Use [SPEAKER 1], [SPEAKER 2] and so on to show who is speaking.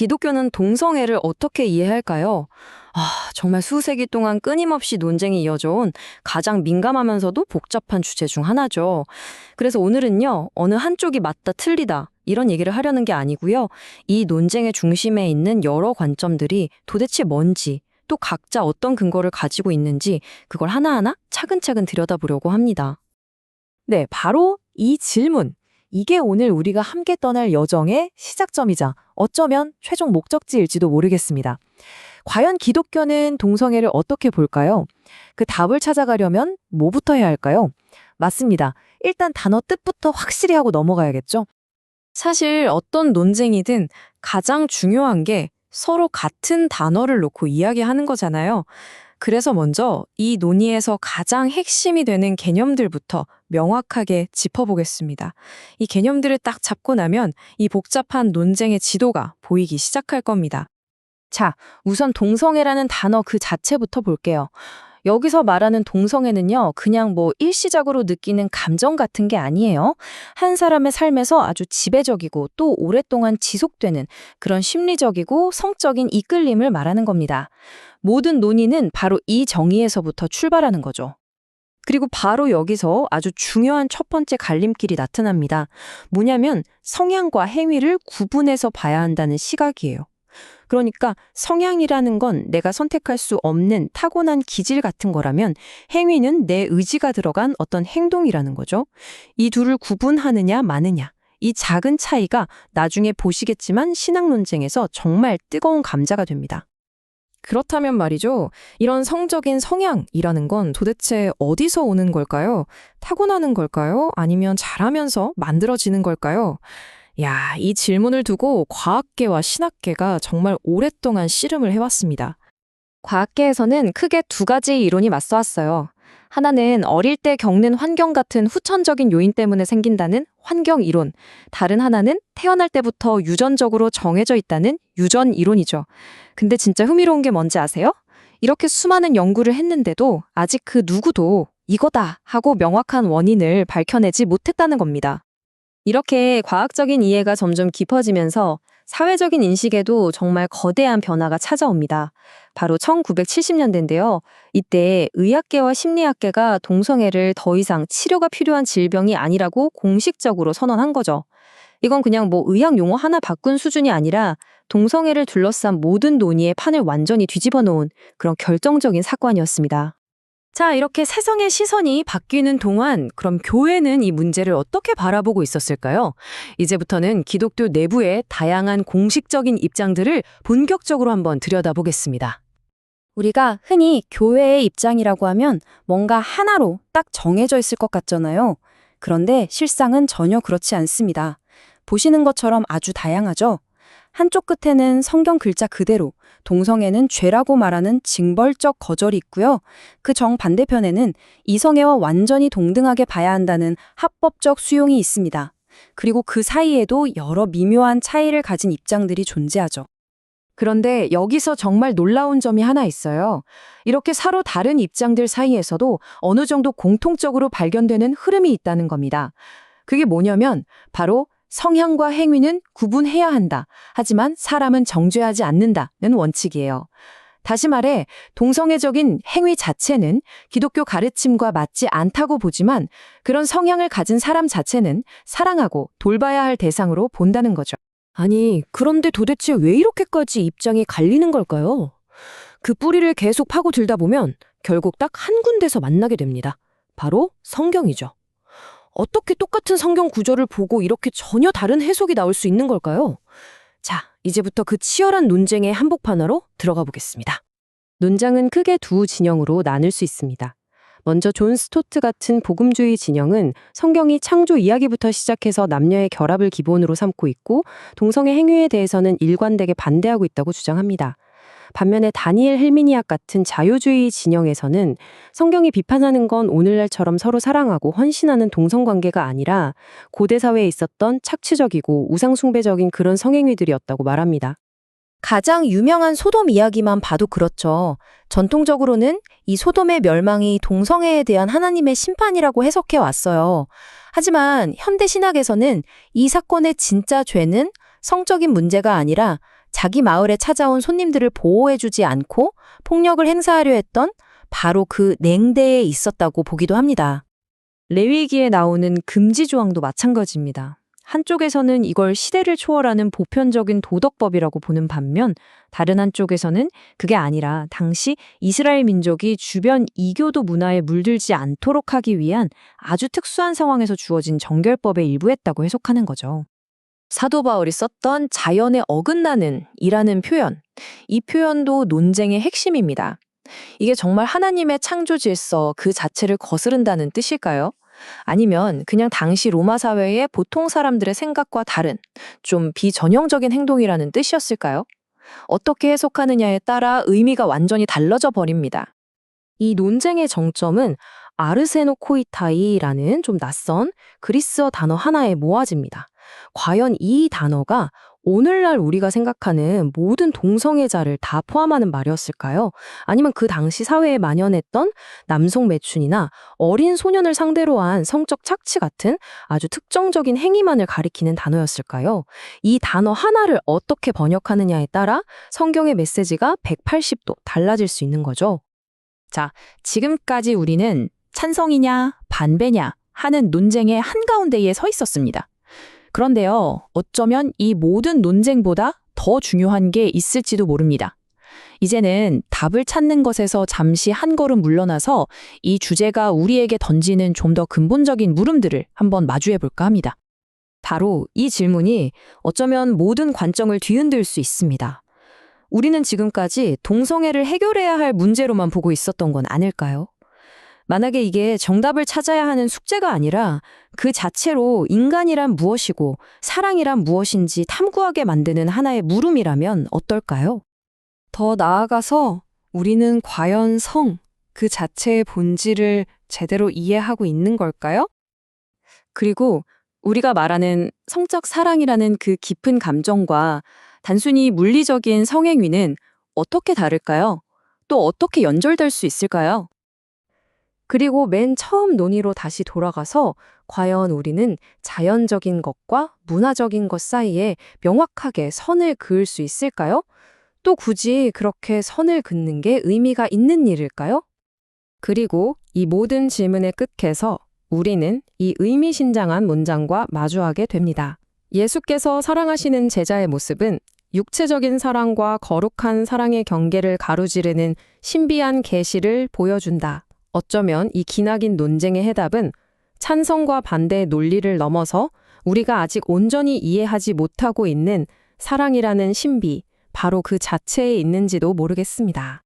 [SPEAKER 1] 기독교는 동성애를 어떻게 이해할까요? 아, 정말 수세기 동안 끊임없이 논쟁이 이어져온 가장 민감하면서도 복잡한 주제 중 하나죠. 그래서 오늘은요, 어느 한쪽이 맞다, 틀리다, 이런 얘기를 하려는 게 아니고요. 이 논쟁의 중심에 있는 여러 관점들이 도대체 뭔지, 또 각자 어떤 근거를 가지고 있는지, 그걸 하나하나 차근차근 들여다보려고 합니다.
[SPEAKER 2] 네, 바로 이 질문. 이게 오늘 우리가 함께 떠날 여정의 시작점이자 어쩌면 최종 목적지일지도 모르겠습니다. 과연 기독교는 동성애를 어떻게 볼까요? 그 답을 찾아가려면 뭐부터 해야 할까요? 맞습니다. 일단 단어 뜻부터 확실히 하고 넘어가야겠죠?
[SPEAKER 1] 사실 어떤 논쟁이든 가장 중요한 게 서로 같은 단어를 놓고 이야기하는 거잖아요. 그래서 먼저 이 논의에서 가장 핵심이 되는 개념들부터 명확하게 짚어보겠습니다. 이 개념들을 딱 잡고 나면 이 복잡한 논쟁의 지도가 보이기 시작할 겁니다.
[SPEAKER 2] 자, 우선 동성애라는 단어 그 자체부터 볼게요. 여기서 말하는 동성애는요, 그냥 뭐 일시적으로 느끼는 감정 같은 게 아니에요. 한 사람의 삶에서 아주 지배적이고 또 오랫동안 지속되는 그런 심리적이고 성적인 이끌림을 말하는 겁니다. 모든 논의는 바로 이 정의에서부터 출발하는 거죠. 그리고 바로 여기서 아주 중요한 첫 번째 갈림길이 나타납니다. 뭐냐면 성향과 행위를 구분해서 봐야 한다는 시각이에요. 그러니까 성향이라는 건 내가 선택할 수 없는 타고난 기질 같은 거라면 행위는 내 의지가 들어간 어떤 행동이라는 거죠. 이 둘을 구분하느냐 마느냐. 이 작은 차이가 나중에 보시겠지만 신학 논쟁에서 정말 뜨거운 감자가 됩니다.
[SPEAKER 1] 그렇다면 말이죠. 이런 성적인 성향이라는 건 도대체 어디서 오는 걸까요? 타고나는 걸까요? 아니면 자라면서 만들어지는 걸까요? 야, 이 질문을 두고 과학계와 신학계가 정말 오랫동안 씨름을 해왔습니다.
[SPEAKER 2] 과학계에서는 크게 두 가지 이론이 맞서왔어요. 하나는 어릴 때 겪는 환경 같은 후천적인 요인 때문에 생긴다는 환경 이론. 다른 하나는 태어날 때부터 유전적으로 정해져 있다는 유전 이론이죠. 근데 진짜 흥미로운 게 뭔지 아세요? 이렇게 수많은 연구를 했는데도 아직 그 누구도 이거다 하고 명확한 원인을 밝혀내지 못했다는 겁니다. 이렇게 과학적인 이해가 점점 깊어지면서 사회적인 인식에도 정말 거대한 변화가 찾아옵니다. 바로 1970년대인데요. 이때 의학계와 심리학계가 동성애를 더 이상 치료가 필요한 질병이 아니라고 공식적으로 선언한 거죠. 이건 그냥 뭐 의학 용어 하나 바꾼 수준이 아니라 동성애를 둘러싼 모든 논의의 판을 완전히 뒤집어 놓은 그런 결정적인 사건이었습니다. 자, 이렇게 세상의 시선이 바뀌는 동안 그럼 교회는 이 문제를 어떻게 바라보고 있었을까요? 이제부터는 기독교 내부의 다양한 공식적인 입장들을 본격적으로 한번 들여다보겠습니다. 우리가 흔히 교회의 입장이라고 하면 뭔가 하나로 딱 정해져 있을 것 같잖아요. 그런데 실상은 전혀 그렇지 않습니다. 보시는 것처럼 아주 다양하죠? 한쪽 끝에는 성경 글자 그대로 동성애는 죄라고 말하는 징벌적 거절이 있고요. 그 정반대편에는 이성애와 완전히 동등하게 봐야 한다는 합법적 수용이 있습니다. 그리고 그 사이에도 여러 미묘한 차이를 가진 입장들이 존재하죠. 그런데 여기서 정말 놀라운 점이 하나 있어요. 이렇게 서로 다른 입장들 사이에서도 어느 정도 공통적으로 발견되는 흐름이 있다는 겁니다. 그게 뭐냐면 바로 성향과 행위는 구분해야 한다. 하지만 사람은 정죄하지 않는다는 원칙이에요. 다시 말해 동성애적인 행위 자체는 기독교 가르침과 맞지 않다고 보지만 그런 성향을 가진 사람 자체는 사랑하고 돌봐야 할 대상으로 본다는 거죠.
[SPEAKER 3] 아니, 그런데 도대체 왜 이렇게까지 입장이 갈리는 걸까요? 그 뿌리를 계속 파고들다 보면 결국 딱 한 군데서 만나게 됩니다. 바로 성경이죠. 어떻게 똑같은 성경 구절을 보고 이렇게 전혀 다른 해석이 나올 수 있는 걸까요? 자, 이제부터 그 치열한 논쟁의 한복판으로 들어가 보겠습니다. 논장은 크게 두 진영으로 나눌 수 있습니다. 먼저 존 스토트 같은 복음주의 진영은 성경이 창조 이야기부터 시작해서 남녀의 결합을 기본으로 삼고 있고 동성애 행위에 대해서는 일관되게 반대하고 있다고 주장합니다. 반면에 다니엘 헬미니악 같은 자유주의 진영에서는 성경이 비판하는 건 오늘날처럼 서로 사랑하고 헌신하는 동성관계가 아니라 고대 사회에 있었던 착취적이고 우상숭배적인 그런 성행위들이었다고 말합니다.
[SPEAKER 2] 가장 유명한 소돔 이야기만 봐도 그렇죠. 전통적으로는 이 소돔의 멸망이 동성애에 대한 하나님의 심판이라고 해석해 왔어요. 하지만 현대 신학에서는 이 사건의 진짜 죄는 성적인 문제가 아니라
[SPEAKER 4] 자기 마을에 찾아온 손님들을 보호해주지 않고 폭력을 행사하려 했던 바로 그 냉대에 있었다고 보기도 합니다.
[SPEAKER 2] 레위기에 나오는 금지 조항도 마찬가지입니다. 한쪽에서는 이걸 시대를 초월하는 보편적인 도덕법이라고 보는 반면 다른 한쪽에서는 그게 아니라 당시 이스라엘 민족이 주변 이교도 문화에 물들지 않도록 하기 위한 아주 특수한 상황에서 주어진 정결법의 일부였다고 해석하는 거죠. 사도 바울이 썼던 자연에 어긋나는 이라는 표현. 이 표현도 논쟁의 핵심입니다. 이게 정말 하나님의 창조 질서 그 자체를 거스른다는 뜻일까요? 아니면 그냥 당시 로마 사회의 보통 사람들의 생각과 다른 좀 비전형적인 행동이라는 뜻이었을까요? 어떻게 해석하느냐에 따라 의미가 완전히 달라져 버립니다.
[SPEAKER 1] 이 논쟁의 정점은 아르세노코이타이라는 좀 낯선 그리스어 단어 하나에 모아집니다. 과연 이 단어가 오늘날 우리가 생각하는 모든 동성애자를 다 포함하는 말이었을까요? 아니면 그 당시 사회에 만연했던 남성 매춘이나 어린 소년을 상대로 한 성적 착취 같은 아주 특정적인 행위만을 가리키는 단어였을까요? 이 단어 하나를 어떻게 번역하느냐에 따라 성경의 메시지가 180도 달라질 수 있는 거죠.
[SPEAKER 5] 지금까지 우리는 찬성이냐 반배냐 하는 논쟁의 한가운데에 서 있었습니다. 그런데요, 어쩌면 이 모든 논쟁보다 더 중요한 게 있을지도 모릅니다. 이제는 답을 찾는 것에서 잠시 한 걸음 물러나서 이 주제가 우리에게 던지는 좀 더 근본적인 물음들을 한번 마주해 볼까 합니다.
[SPEAKER 1] 바로 이 질문이 어쩌면 모든 관점을 뒤흔들 수 있습니다. 우리는 지금까지 동성애를 해결해야 할 문제로만 보고 있었던 건 아닐까요? 만약에 이게 정답을 찾아야 하는 숙제가 아니라 그 자체로 인간이란 무엇이고 사랑이란 무엇인지 탐구하게 만드는 하나의 물음이라면 어떨까요?
[SPEAKER 2] 더 나아가서 우리는 과연 성, 그 자체의 본질을 제대로 이해하고 있는 걸까요?
[SPEAKER 1] 그리고 우리가 말하는 성적 사랑이라는 그 깊은 감정과 단순히 물리적인 성행위는 어떻게 다를까요? 또 어떻게 연결될 수 있을까요? 그리고 맨 처음 논의로 다시 돌아가서 과연 우리는 자연적인 것과 문화적인 것 사이에 명확하게 선을 그을 수 있을까요? 또 굳이 그렇게 선을 긋는 게 의미가 있는 일일까요? 그리고 이 모든 질문의 끝에서 우리는 이 의미심장한 문장과 마주하게 됩니다. 예수께서 사랑하시는 제자의 모습은 육체적인 사랑과 거룩한 사랑의 경계를 가로지르는 신비한 계시를 보여준다. 어쩌면 이 기나긴 논쟁의 해답은 찬성과 반대의 논리를 넘어서 우리가 아직 온전히 이해하지 못하고 있는 사랑이라는 신비, 바로 그 자체에 있는지도 모르겠습니다.